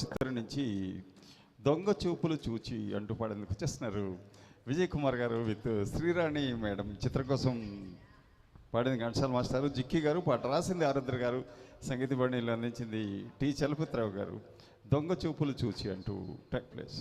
చిత్రం నుంచి దొంగ చూపులు చూచి అంటూ పాడేందుకు వచ్చేస్తున్నారు. విజయ్ కుమార్ గారు విత్ శ్రీరాణి మేడం చిత్రం కోసం పాడింది ఘంటసాల మాస్టారు జిక్కి గారు పాట రాసింది ఆరుద్ర గారు సంగీత బండిలు అందించింది టి చలపతిరావు గారు. దొంగ చూపులు చూచి అంటూ టెక్ ప్లేస్.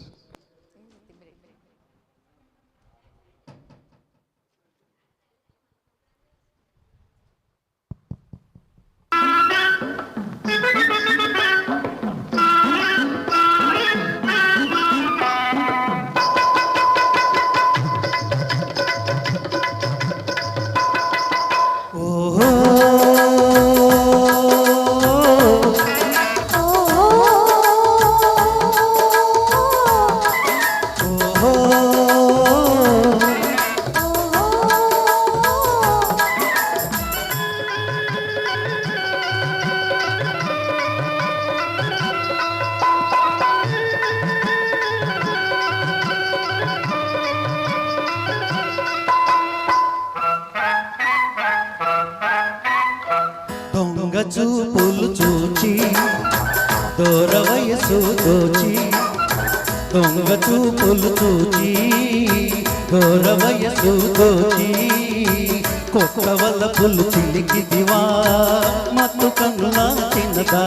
చూపులు చూచి దూర వయసు దోచి దొంగ చూపులు చూచి దూర వయసు దోచి కొక్క వల్ల పులు చిలికి దివా మత్తు కన్నులా చిన్నదా.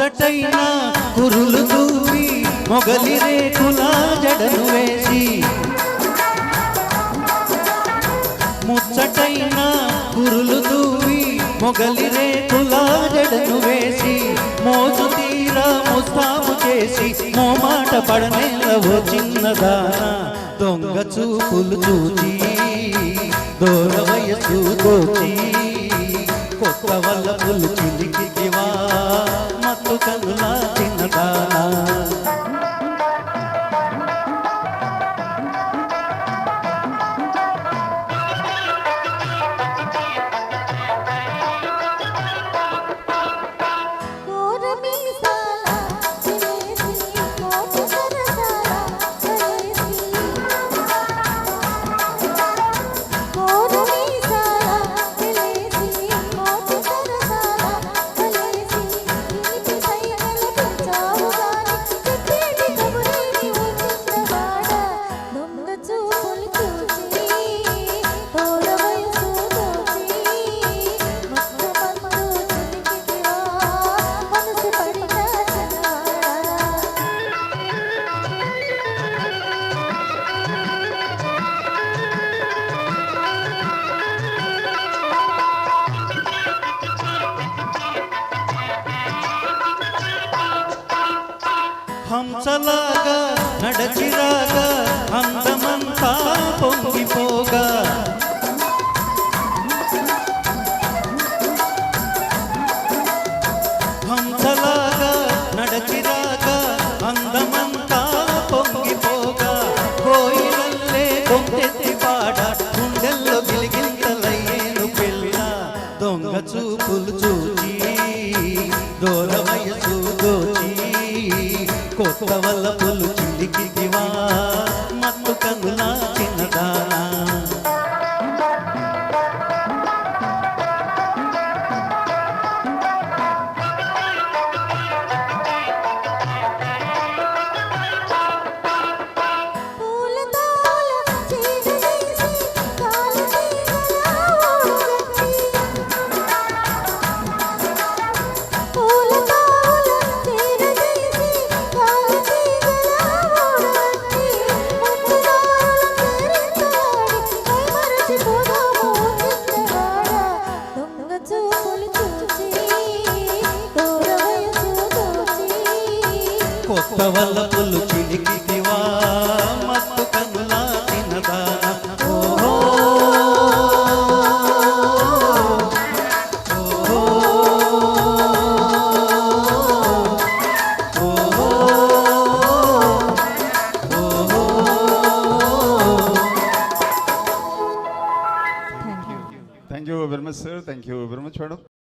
ముచ్చటైన కురులు దూవి మొగలి రేకుల జడను వేసి. ముచ్చటైన కురులు దూవి మొగలి రేకుల జడను వేసి. మోజు తీరా ముస్తాబు చేసి మో మాట పడనేలవో చిన్నదాన దొంగ చూపులు చూచి దూర వయసు కొత్త వల్ల పులు చిలి మత్తు కనులా హంసలాగా నడచిరాగా అందమంతా పొంగిపోగా. హంసలాగా నడచిరాగా అందమంతా పొంగిపోగా. కోయిలల్లే కొంతెత్తి పాడ గుండెల్లో వల్ల పులు చిలికివా వల్ల పుల్లు చిలికితివా మత్తు కనులా తినదాన thank you very much sir thank you very much madam